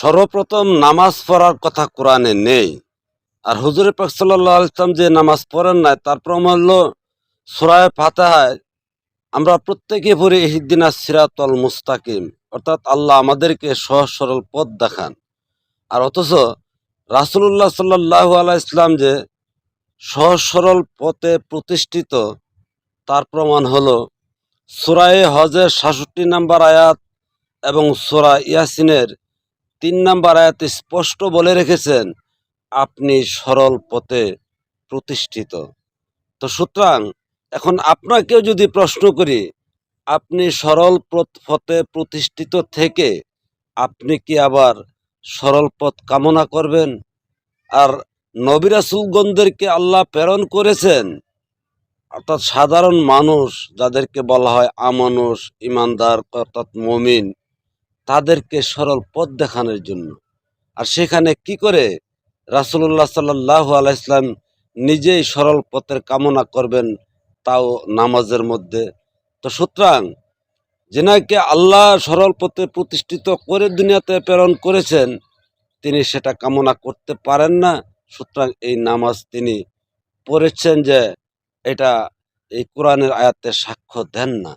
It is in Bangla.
সর্বপ্রথম নামাজ পড়ার কথা কোরআনে নেই। আর হুজুর পাক সাল্লাহ যে নামাজ পড়েন নাই, তার প্রমাণ হল সুরায় ফাতাহায়, আমরা প্রত্যেকে পড়ি ইহিদ্দিনা সিরাতল মুস্তাকিম, অর্থাৎ আল্লাহ আমাদেরকে সহজ সরল পথ দেখান। আর অথচ রাসুল্লাহ সাল্লাহ আলাহ ইসলাম যে সহজ সরল পথে প্রতিষ্ঠিত, তার প্রমাণ হলো সুরায়ে হজের সাতষট্টি নাম্বার আয়াত এবং সুরা ইয়াসিনের তিন নাম্বার আয়াতে স্পষ্ট বলে রেখেছেন, আপনি সরল পথে প্রতিষ্ঠিত। তো সুতরাং, এখন আপনাকেও যদি প্রশ্ন করি, আপনি সরল পথ- প্রতিষ্ঠিত থেকে আপনি কি আবার সরল পথ কামনা করবেন? আর নবিরাসুলগণদেরকে আল্লাহ প্রেরণ করেছেন, অর্থাৎ সাধারণ মানুষ যাদেরকে বলা হয় আমানুষ, ইমানদার, অর্থাৎ মমিন তাদেরকে সরল পথ দেখানোর জন্য। আর সেখানে কি করে? রাসুল্লাহ সাল্লাহ আলাইসলাম নিজেই সরল পথের কামনা করবেন তাও নামাজের মধ্যে। তো সুতরাং, যেনাকে আল্লাহ সরল পথে প্রতিষ্ঠিত করে দুনিয়াতে প্রেরণ করেছেন, তিনি সেটা কামনা করতে পারেন না। সুতরাং এই নামাজ তিনি পড়েছেন যে, এটা এই কোরআনের আয়াতে সাক্ষ্য দেন না।